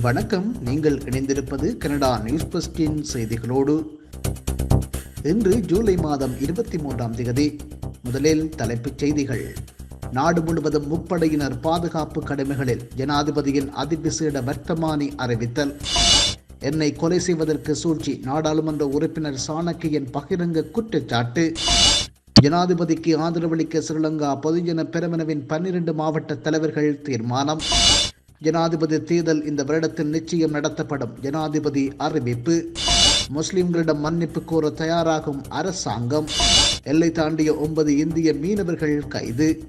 வணக்கம். நீங்கள் இணைந்திருப்பது கனடா நியூஸ் பஸ்டின் செய்திகளோடு. இன்று ஜூலை மாதம் இருபத்தி மூன்றாம் தேதி முதலில் தலைப்புச் செய்திகள். நாடு முழுவதும் முப்படையினர் பாதுகாப்பு கடமைகளில் ஜனாதிபதியின் அதிவிசேட வர்த்தமானி அறிவித்தல். என்னை கொலை செய்வதற்கு சூழ்ச்சி நாடாளுமன்ற உறுப்பினர் சாணக்கியன் பகிரங்க குற்றச்சாட்டு. ஜனாதிபதிக்கு ஆதரவளிக்க ஸ்ரீலங்கா பொதுஜன பெரமுனவின் பன்னிரண்டு மாவட்ட தலைவர்கள் தீர்மானம். ஜனாதிபதி தேர்தல் இந்த வருடத்தில் நிச்சயம் நடத்தப்படும். ஜனாதிபதி அறிவிப்பு. முஸ்லிம்களிடம் மன்னிப்பு கோர தயாராகும் அரசாங்கம். எல்லை தாண்டிய ஒன்பது இந்திய மீனவர்கள் கைது.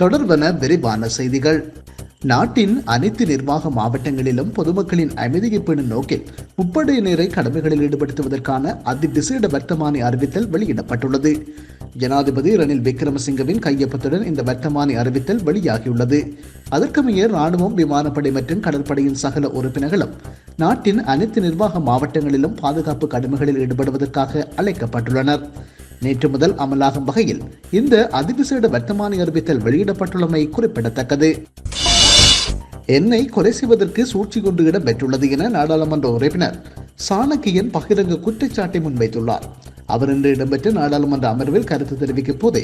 தொடர்பன விரிவான செய்திகள். நாட்டின் அனைத்து நிர்வாக மாவட்டங்களிலும் பொதுமக்களின் அமைதியை பேணும் நோக்கில் முப்படையினரை கடமைகளில் ஈடுபடுத்துவதற்கான அதிவிசேட வர்த்தமானி அறிவித்தல் வெளியிடப்பட்டுள்ளது. ஜனாதிபதி ரணில் விக்ரமசிங்கவின் கையொப்பத்துடன் இந்த வர்த்தமானி அறிவித்தல் வெளியாகியுள்ளது. அதற்கமைய ராணுவம் விமானப்படை மற்றும் கடற்படையின் சகல உறுப்பினர்களும் நாட்டின் அனைத்து நிர்வாக மாவட்டங்களிலும் பாதுகாப்பு கடமைகளில் ஈடுபடுவதற்காக அழைக்கப்பட்டுள்ளனர். நேற்று முதல் அமலாகும் வகையில் இந்த அதிவிசேட வர்த்தமானி அறிவித்தல் வெளியிடப்பட்டுள்ளமை குறிப்பிடத்தக்கது. என்னை கொலை செய்வதற்கு சூழ்ச்சி கொண்டு இடம்பெற்றுள்ளது என நாடாளுமன்ற உறுப்பினர் சாணக்கியன் பகிரங்க குற்றச்சாட்டை முன்வைத்துள்ளார். அவர் இன்று இடம்பெற்ற நாடாளுமன்ற அமர்வில் கருத்து தெரிவிக்கும் போதே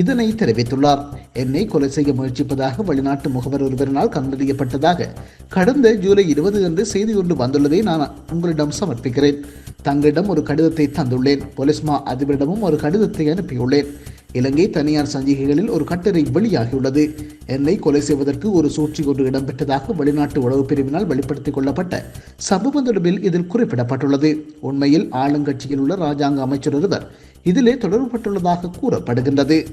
இதனை தெரிவித்துள்ளார். என்னை கொலை செய்ய முயற்சிப்பதாக வெளிநாட்டு முகவர் ஒருவரினால் கண்டறியப்பட்டதாக கடந்த ஜூலை இருபது அன்று செய்தி ஒன்று வந்துள்ளதை நான் உங்களிடம் சமர்ப்பிக்கிறேன். தங்களிடம் ஒரு கடிதத்தை தந்துள்ளேன். பொலிஸ்மா அதிபரிடமும் ஒரு கடிதத்தை அனுப்பியுள்ளேன். இலங்கை தனியார் சஞ்சிகைகளில் ஒரு கட்டுரை வெளியாகியுள்ளது. என்னை கொலை செய்வதற்கு ஒரு சூழ்ச்சி ஒன்று இடம்பெற்றதாக வெளிநாட்டு உளவு பிரிவினால் வெளிப்படுத்திக் கொள்ளப்பட்ட சம்பவம் தொடர்பில் இதில் குறிப்பிடப்பட்டுள்ளது. உண்மையில் ஆளுங்கட்சியில் உள்ள ராஜாங்க அமைச்சர் ஒருவர் இதிலே தொடர்புபட்டுள்ளதாக கூறப்படுகின்றது.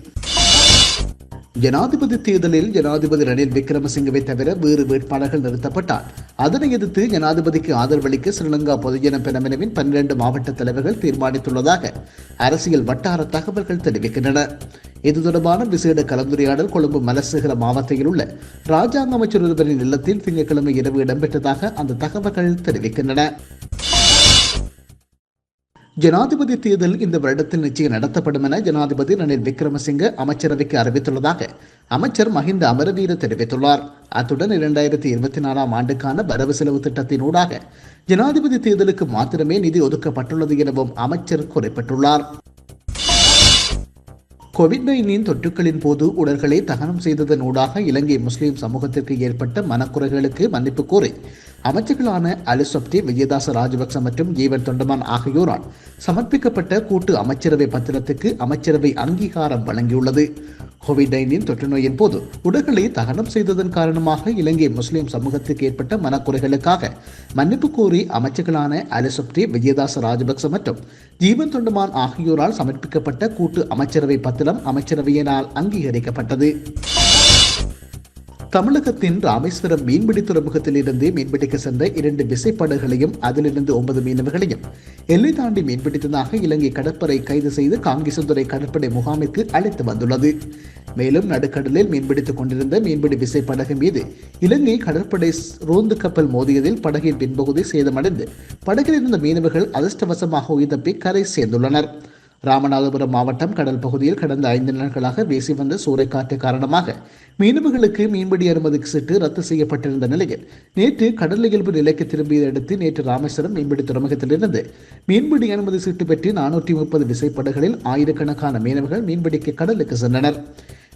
ஜனாதிபதி தேர்தலில் ஜனாதிபதி ரணில் விக்ரமசிங்கவை தவிர வேறு வேட்பாளர்கள் நிறுத்தப்பட்டார். அதனை எதிர்த்து ஜனாதிபதிக்கு ஆதரவளிக்க ஸ்ரீலங்கா பொதுஜன பெரமுனவின் பன்னிரண்டு மாவட்ட தலைவர்கள் தீர்மானித்துள்ளதாக அரசியல் வட்டார தகவல்கள் தெரிவிக்கின்றன. இது தொடர்பான விசேட கலந்துரையாடல் கொழும்பு மலசேகர மாவட்டத்தில் உள்ள ராஜாங்க அமைச்சர் ஒருவரின் இல்லத்தில் திங்கட்கிழமை இரவு இடம்பெற்றதாக அந்த தகவல்கள் தெரிவிக்கின்றன. ஜனாதிபதி தேர்தல் இந்த வருடத்தில் நிச்சயம் நடத்தப்படும் என ஜனாதிபதி ரணில் விக்ரமசிங்க அமைச்சரவைக்கு அறிவித்துள்ளதாக அமைச்சர் மஹிந்த அமரவீர தெரிவித்துள்ளார். அத்துடன் இரண்டாயிரத்தி இருபத்தி நாலாம் ஆண்டுக்கான வரவு செலவு திட்டத்தினூடாக ஜனாதிபதி தேர்தலுக்கு மாத்திரமே நிதி ஒதுக்கப்பட்டுள்ளது எனவும் அமைச்சர் குறிப்பிட்டுள்ளார். கோவிட் நைன்டீன் தொற்றுக்களின் போது உடல்களை தகனம் செய்ததன் ஊடாக இலங்கை முஸ்லிம் சமூகத்திற்கு ஏற்பட்ட மனக்குறைகளுக்கு மன்னிப்பு கோரி அமைச்சர்களான அலிசப்தி விஜயதாச ராஜபக்ச மற்றும் ஜீவன் தொண்டமான் ஆகியோரால் சமர்ப்பிக்கப்பட்ட கூட்டு அமைச்சரவை பத்திரத்துக்கு அமைச்சரவை அங்கீகாரம் வழங்கியுள்ளது. கோவிட் நைன்டீன் தொற்று நோயின் போது உடல்களை தகனம் செய்ததன் காரணமாக இலங்கை முஸ்லிம் சமூகத்துக்கு ஏற்பட்ட மனக்குறைகளுக்காக மன்னிப்பு கோரி அமைச்சர்களான அலிசப்தி விஜயதாச ராஜபக்ச மற்றும் ஜீவன் தொண்டமான் ஆகியோரால் சமர்ப்பிக்கப்பட்ட கூட்டு அமைச்சரவை பத்திரம் அமைச்சரவையினால் அங்கீகரிக்கப்பட்டது. தமிழகத்தின் ராமேஸ்வரம் மீன்பிடி துறைமுகத்தில் இருந்து மீன்பிடிக்க சென்ற இரண்டு விசைப்படகுகளையும் அதிலிருந்து ஒன்பது மீனவர்களையும் எல்லை தாண்டி மீன்பிடித்ததாக இலங்கை கடற்படை கைது செய்து காங்கிசந்துறை கடற்படை முகாமிற்கு அழைத்து வந்துள்ளது. மேலும் நடுக்கடலில் மீன்பிடித்துக் கொண்டிருந்த மீன்பிடி விசைப்படகு மீது இலங்கை கடற்படை ரோந்து கப்பல் மோதியதில் படகின் பின்பகுதி சேதமடைந்து படகில் இருந்த மீனவர்கள் அதிர்ஷ்டவசமாக உயிர் தப்பி கரை சேர்ந்துள்ளனர். ராமநாதபுரம் மாவட்டம் கடல் பகுதியில் கடந்த ஐந்து நாட்களாக வீசி வந்த சூறைக்காற்று காரணமாக மீனவர்களுக்கு மீன்பிடி அனுமதி சீட்டு ரத்து செய்யப்பட்டிருந்த நிலையில் நேற்று கடல் இயல்பு நிலைக்கு திரும்பியதையடுத்து நேற்று ராமேஸ்வரம் மீன்பிடி துறைமுகத்திலிருந்து மீன்பிடி அனுமதி சீட்டு பெற்று நானூற்றி முப்பது விசைப்படகுகளில் ஆயிரக்கணக்கான மீனவர்கள் மீன்பிடிக்க கடலுக்கு சென்றனர்.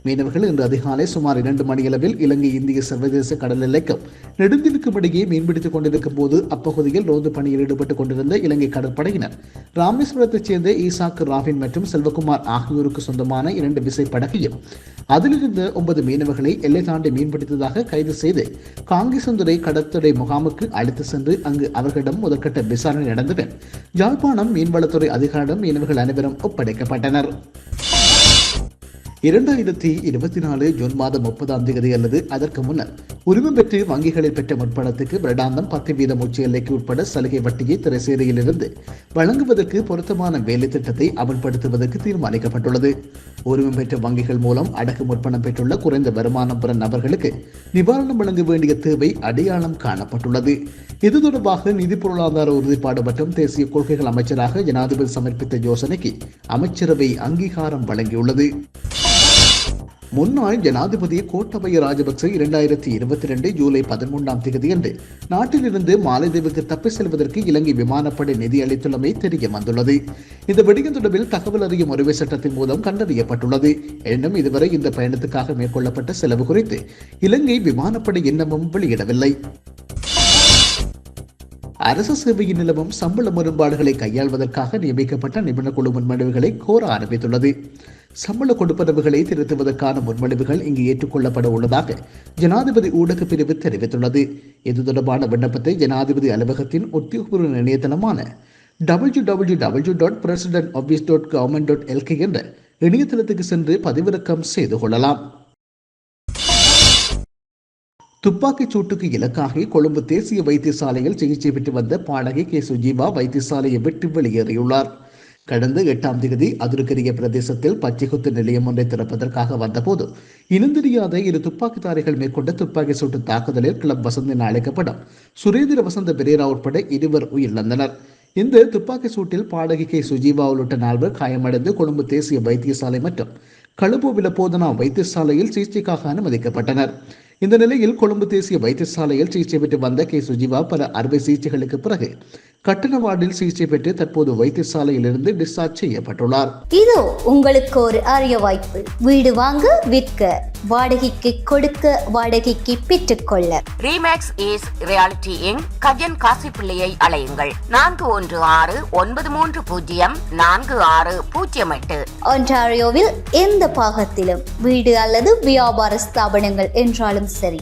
மீனவர்கள் இன்று அதிகாலை சுமார் இரண்டு மணியளவில் இலங்கை இந்திய சர்வதேச கடல் எல்லைக்கும் நெடுந்திருக்கும் இடையே மீன்பிடித்துக் கொண்டிருக்கும் போது அப்பகுதியில் ரோந்து பணியில் ஈடுபட்டுக் கொண்டிருந்த இலங்கை கடற்படையினர் ராமேஸ்வரத்தைச் சேர்ந்த ஈசாக் ராவின் மற்றும் செல்வகுமார் ஆகியோருக்கு சொந்தமான இரண்டு விசை படகையும் அதிலிருந்த ஒன்பது மீனவர்களை எல்லை தாண்டி மீன்பிடித்ததாக கைது செய்து காங்கேசந்துறை கடற்கரை முகாமுக்கு அழைத்து சென்று அங்கு அவர்களிடம் முதற்கட்ட விசாரணை நடந்தபின் யாழ்ப்பாணம் மீன்வளத்துறை அதிகாரிடம் மீனவர்கள் அனைவரும் ஒப்படைக்கப்பட்டனர். இரண்டாயிரத்தி இருபத்தி நாலு ஜூன் மாதம் முப்பதாம் தேதி அல்லது அதற்கு முன்னர் உரிமம் பெற்று வங்கிகளில் பெற்ற முற்பணத்துக்கு வருடாந்தம் பத்து வீதம் உச்ச எல்லைக்கு உட்பட சலுகை வட்டியை திரைசேரியிலிருந்து வழங்குவதற்கு பொருத்தமான வேலை திட்டத்தை அமல்படுத்துவதற்கு தீர்மானிக்கப்பட்டுள்ளது. உரிமம் பெற்ற வங்கிகள் மூலம் அடக்கு முற்பணம் பெற்றுள்ள குறைந்த வருமானம் பெறும் நபர்களுக்கு நிவாரணம் வழங்க வேண்டிய தேவை அடையாளம் காணப்பட்டுள்ளது. இது தொடர்பாக நிதி பொருளாதார உறுதிப்பாடு மற்றும் தேசிய கொள்கைகள் அமைச்சராக ஜனாதிபதி சமர்ப்பித்த யோசனைக்கு அமைச்சரவை அங்கீகாரம் வழங்கியுள்ளது. முன்னாள் ஜனாதிபதி கோட்டபய ராஜபக்ச இரண்டாயிரத்தி இருபத்தி ரெண்டு ஜூலை பதிமூன்றாம் தேதியன்று நாட்டிலிருந்து மாலைதீவுக்கு தப்பி செல்வதற்கு இலங்கை விமானப்படை நிதி அளித்துள்ளமை தெரிய வந்துள்ளது இந்த விடயம் தொடர்பில் தகவல் அறியும் உரிமை சட்டத்தின் மூலம் கண்டறியப்பட்டுள்ளது. எனினும் இதுவரை இந்த பயணத்துக்காக மேற்கொள்ளப்பட்ட செலவு குறித்து இலங்கை விமானப்படை இன்னமும் வெளியிடவில்லை. அரசு சேவையில் நிலவும் சம்பள முரண்பாடுகளை கையாள்வதற்காக நியமிக்கப்பட்ட நிபுணர் குழு முன்மனுவுகளை கோர ஆரம்பித்துள்ளது. சம்பள கொடுப்பனவுகளை திருத்துவதற்கான முன்மொழிவுகள் இங்கு ஏற்றுக்கொள்ளப்பட உள்ளதாக ஜனாதிபதி ஊடக பிரிவு தெரிவித்துள்ளது. இது தொடர்பான விண்ணப்பத்தை ஜனாதிபதி அலுவலகத்தின் உத்தியோகபூர்வ இணையதளமான W W W dot president office dot government dot LK என்ற இணையதளத்துக்கு சென்று பதிவிறக்கம் செய்து கொள்ளலாம். துப்பாக்கிச் சூட்டுக்கு இலக்காகி கொழும்பு தேசிய வைத்தியசாலையில் சிகிச்சை பெற்று வந்த பாடகி கே. சுஜீவா வைத்தியசாலையை விட்டு வெளியேறியுள்ளார். கடந்த எட்டாம் தேதி அதிருக்கரிய பிரதேசத்தில் பச்சைகுத்து நிலையம் ஒன்றை திறப்பதற்காக வந்தபோது இனந்தெரியாத இரு துப்பாக்கிதாரிகள் மேற்கொண்ட துப்பாக்கி சூட்டு தாக்குதலில் கிளப் வசந்த் என அழைக்கப்படும் சுரேந்திர வசந்த பெரேரா உட்பட இருவர் உயிரிழந்தனர். இந்த துப்பாக்கி சூட்டில் பாடகி கே. சுஜீவா உள்ளிட்ட நால்வர் காயமடைந்து கொழும்பு தேசிய வைத்தியசாலை மற்றும் கழுப்பு விலபோதனா வைத்தியசாலையில் சிகிச்சைக்காக அனுமதிக்கப்பட்டனர். இந்த நிலையில் கொழும்பு தேசிய வைத்தியசாலையில் சிகிச்சை பெற்று வந்த கே. சுஜீவா பல அறுவை சிகிச்சைகளுக்கு பிறகு கட்டண வார்டில் சிகிச்சை பெற்று தற்போது வைத்தியசாலையிலிருந்து டிஸ்சார்ஜ் செய்யப்பட்டுள்ளார். இதோ உங்களுக்கு ஒரு அரிய வாய்ப்பு. வீடு வாங்க விற்க வாடகைக்கு கொடுக்க வாடகைக்கு பெற்றுக்கொள்ள Remax is reality in Gajan Kashi பிள்ளையை அலையுங்கள் நான்கு ஒன்று ஆறு ஒன்பது மூன்று பூஜ்ஜியம் நான்கு ஆறு பூஜ்ஜியம் எட்டு. ஒன்டாரியோவில் எந்த பாகத்திலும் வீடு அல்லது வியாபார ஸ்தாபனங்கள் என்றாலும் சரி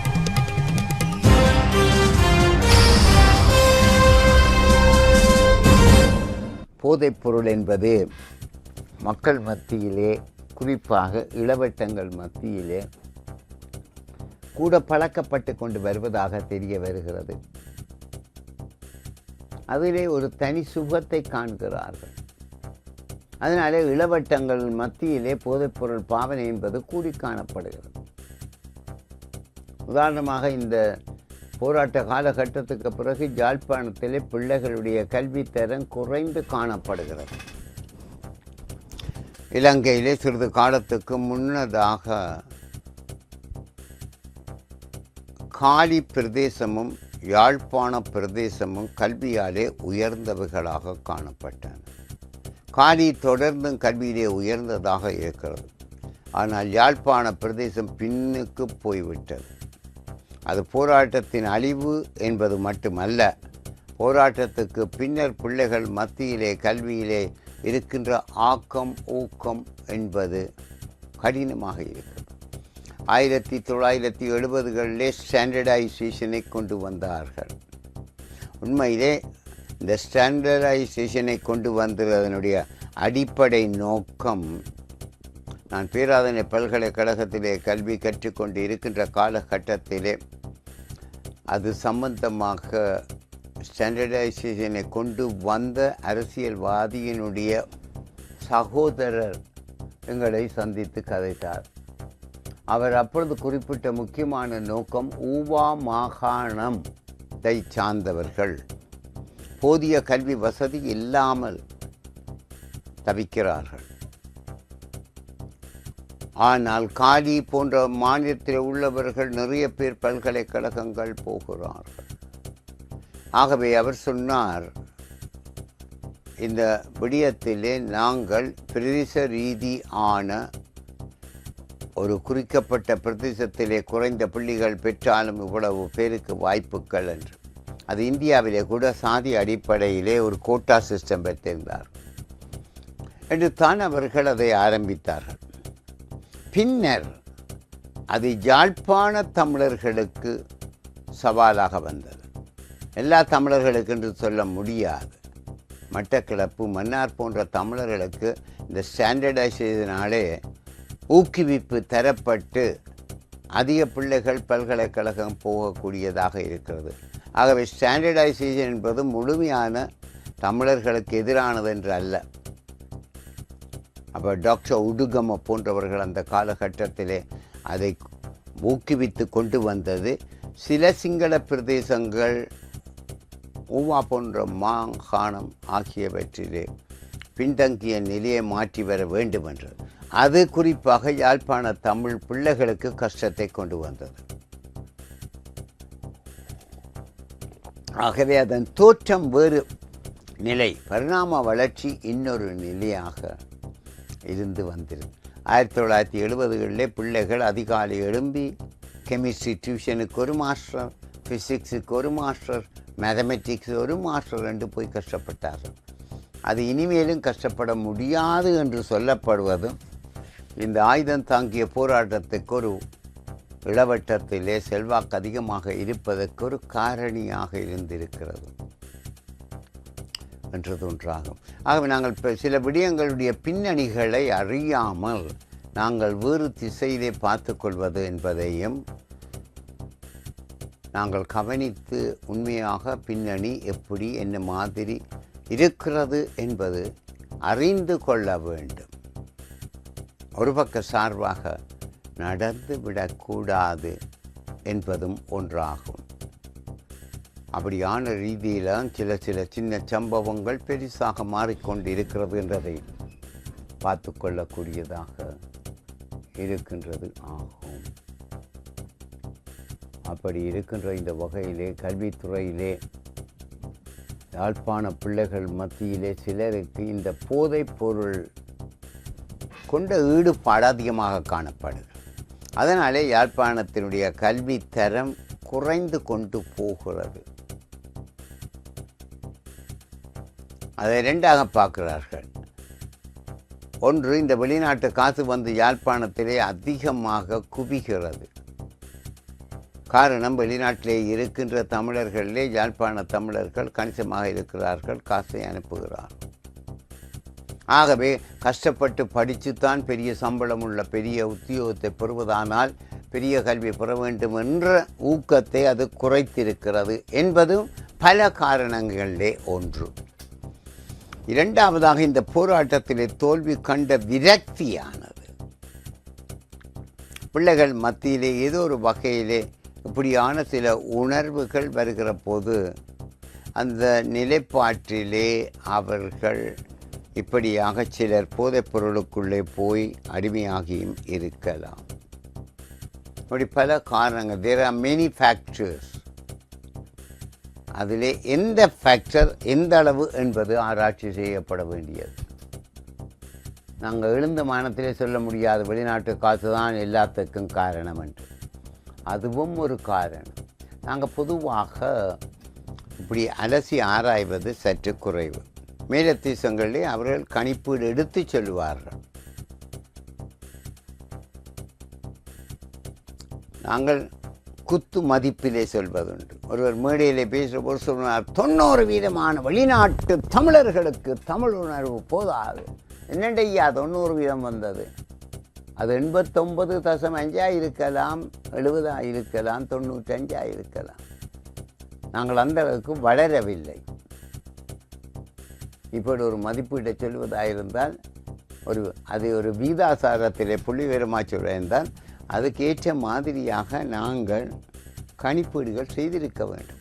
போதைப்பொருள் என்பது மக்கள் மத்தியிலே குறிப்பாக இளவட்டங்கள் மத்தியிலே கூட பழக்கப்பட்டு கொண்டு வருவதாக தெரிய வருகிறது. அதிலே ஒரு தனி சுகத்தை காண்கிறார்கள். அதனாலே இளவட்டங்கள் மத்தியிலே போதைப்பொருள் பாவனை என்பது கூடி காணப்படுகிறது. உதாரணமாக இந்த போராட்ட காலகட்டத்துக்கு பிறகு யாழ்ப்பாணத்திலே பிள்ளைகளுடைய கல்வித்தரம் குறைந்து காணப்படுகிறது. இலங்கையிலே சிறிது காலத்துக்கு முன்னதாக காலி பிரதேசமும் யாழ்ப்பாண பிரதேசமும் கல்வியாலே உயர்ந்தவைகளாக காணப்பட்டன. காலி தொடர்ந்தும் கல்வியிலே உயர்ந்ததாக இருக்கிறது. ஆனால் யாழ்ப்பாண பிரதேசம் பின்னுக்கு போய்விட்டது. அது போராட்டத்தின் அழிவு என்பது மட்டுமல்ல போராட்டத்துக்கு பின்னர் பிள்ளைகள் மத்தியிலே கல்வியிலே இருக்கின்ற ஆக்கம் ஊக்கம் என்பது கடினமாக இருக்கிறது. ஆயிரத்தி தொள்ளாயிரத்தி எழுபதுகளிலே ஸ்டாண்டர்டைசேஷனை கொண்டு வந்தார்கள். உண்மையிலே இந்த ஸ்டாண்டர்டைசேஷனை கொண்டு வந்ததனுடைய அடிப்படை நோக்கம் நான் பேராதனை பல்கலைக்கழகத்திலே கல்வி கற்றுக்கொண்டு இருக்கின்ற காலகட்டத்திலே அது சம்பந்தமாக ஸ்டாண்டர்டைசேஷனை கொண்டு வந்த அரசியல்வாதியினுடைய சகோதரர் எங்களை சந்தித்து கதைத்தார். அவர் அப்பொழுது குறிப்பிட்ட முக்கியமான நோக்கம் ஊவா மாகாணம் சார்ந்தவர்கள். போதிய கல்வி வசதி இல்லாமல் தவிக்கிறார்கள். ஆனால் காலி போன்ற மாநிலத்தில் உள்ளவர்கள் நிறைய பேர் பல்கலைக்கழகங்கள் போகிறார்கள். ஆகவே அவர் சொன்னார் இந்த விடயத்திலே நாங்கள் பிரதேச ரீதி ஆன ஒரு குறிக்கப்பட்ட பிரதேசத்திலே குறைந்த புள்ளிகள் பெற்றாலும் இவ்வளவு பேருக்கு வாய்ப்புகள் என்று. அது இந்தியாவிலே கூட சாதி அடிப்படையிலே ஒரு கோட்டா சிஸ்டம் பெற்றிருந்தார் என்று தான் அவர்கள் அதை ஆரம்பித்தார்கள். பின்னர் அது யாழ்ப்பாண தமிழர்களுக்கு சவாலாக வந்தது. எல்லா தமிழர்களுக்கு என்று சொல்ல முடியாது. மட்டக்கிளப்பு மன்னார் போன்ற தமிழர்களுக்கு இந்த ஸ்டாண்டர்டைசேஷனாலே ஊக்குவிப்பு தரப்பட்டு அதிக பிள்ளைகள் பல்கலைக்கழகம் போகக்கூடியதாக இருக்கிறது. ஆகவே ஸ்டாண்டர்டைசேஷன் என்பது முழுமையான தமிழர்களுக்கு எதிரானது என்று அல்ல. அப்போ டாக்டர் உடுகம போன்றவர்கள் அந்த காலகட்டத்திலே அதை ஊக்குவித்து கொண்டு வந்தது. சில சிங்கள பிரதேசங்கள் ஊவா போன்ற மாகாணம் ஆகியவற்றிலே பின்தங்கிய நிலையை மாற்றி வர வேண்டும் என்று. அது குறிப்பாக யாழ்ப்பாண தமிழ் பிள்ளைகளுக்கு கஷ்டத்தை கொண்டு வந்தது. ஆகவே அதன் தோற்றம் வேறு நிலை. பரிணாம வளர்ச்சி இன்னொரு நிலையாக இருந்து வந்திருக்கு ஆயிரத்தி தொள்ளாயிரத்தி எழுபதுகளிலே பிள்ளைகள் அதிகாலை எழும்பி கெமிஸ்ட்ரி டியூஷனுக்கு ஒரு மாஸ்டர் ஃபிசிக்ஸுக்கு ஒரு மாஸ்டர் மேத்தமெட்டிக்ஸ் ஒரு மாஸ்டர் என்று போய் கஷ்டப்பட்டார்கள். அது இனிமேலும் கஷ்டப்பட முடியாது என்று சொல்லப்படுவதும் இந்த ஆயுதம் தாங்கிய போராட்டத்துக்கு ஒரு இளவட்டத்திலே செல்வாக்கு அதிகமாக இருப்பதற்கு ஒரு காரணியாக இருந்திருக்கிறது. என்றது ஒன்றாகும் ஆகவே நாங்கள் இப்போ சில விடயங்களுடைய பின்னணிகளை அறியாமல் நாங்கள் வேறு திசையிலே பார்த்து கொள்வது என்பதையும் நாங்கள் கவனித்து உண்மையாக பின்னணி எப்படி என்ன மாதிரி இருக்கிறது என்பது அறிந்து கொள்ள வேண்டும். ஒரு பக்க சார்பாக நடந்து விடக்கூடாது என்பதும் ஒன்றாகும். அப்படியான ரீதியில் சில சில சின்ன சம்பவங்கள் பெரிசாக மாறிக்கொண்டு இருக்கிறது என்றதை பார்த்து கொள்ளக்கூடியதாக இருக்கின்றது ஆகும். அப்படி இருக்கின்ற இந்த வகையிலே கல்வித்துறையிலே யாழ்ப்பாண பிள்ளைகள் மத்தியிலே சிலருக்கு இந்த போதைப் பொருள் கொண்ட ஈடுபாடு அதிகமாக காணப்படுகிறது அதனாலே யாழ்ப்பாணத்தினுடைய கல்வி தரம் குறைந்து கொண்டு போகிறது. அதை ரெண்டாக பார்க்கிறார்கள். ஒன்று இந்த வெளிநாட்டு காசு வந்து யாழ்ப்பாணத்திலே அதிகமாக குவிகிறது. காரணம் வெளிநாட்டிலே இருக்கின்ற தமிழர்களிலே யாழ்ப்பாண தமிழர்கள் கணிசமாக இருக்கிறார்கள் காசை அனுப்புகிறார். ஆகவே கஷ்டப்பட்டு படித்துத்தான் பெரிய சம்பளம் உள்ள பெரிய உத்தியோகத்தை பெறுவதானால் பெரிய கல்வி பெற வேண்டும் என்ற ஊக்கத்தை அது குறைத்திருக்கிறது என்பதும் பல காரணங்களிலே ஒன்று. இரண்டாவதாக இந்த போராட்டத்திலே தோல்வி கண்ட விரக்தியானது. பிள்ளைகள் மத்தியிலே ஏதோ ஒரு வகையிலே இப்படியான சில உணர்வுகள் வருகிற போது அந்த நிலைப்பாட்டிலே அவர்கள் இப்படியாக சிலர் போதைப் பொருளுக்குள்ளே போய் அடிமையாகியும் இருக்கலாம். இப்படி பல காரணங்கள். தேர் ஆர் மெனி ஃபேக்டர்ஸ் அதிலே எந்த ஃபேக்டர் எந்த அளவு என்பது ஆராய்ச்சி செய்யப்பட வேண்டியது. நாங்கள் எழுந்த மானத்திலே சொல்ல முடியாது வெளிநாட்டு காசு தான் எல்லாத்துக்கும் காரணம் என்று. அதுவும் ஒரு காரணம். நாங்கள் பொதுவாக இப்படி அலசி ஆராய்வது சற்று குறைவு. மேலத்தீசங்களிலே அவர்கள் கணிப்பீடு எடுத்து சொல்லுவார்கள். நாங்கள் குத்து மதிப்பிலே சொல்வதுண்டு. ஒருவர் மேடையிலே பேசுகிற சொல்கிறார் தொண்ணூறு வீதமான வெளிநாட்டு தமிழர்களுக்கு தமிழ் உணர்வு போதாது. என்னண்டையா தொண்ணூறு வீதம் வந்தது. அது எண்பத்தொன்பது தசம் அஞ்சாக இருக்கலாம் எழுபதாக இருக்கலாம் தொண்ணூற்றஞ்சாக இருக்கலாம். நாங்கள் அந்த அளவுக்கு வளரவில்லை. இப்படி ஒரு மதிப்பீட்டை சொல்வதாக இருந்தால் ஒரு அது ஒரு வீதாசாரத்திலே புள்ளி விவரமாக சொல்லியிருந்தால் அதுக்கேற்ற மாதிரியாக நாங்கள் கணிப்பீடுகள் செய்திருக்க வேண்டும்.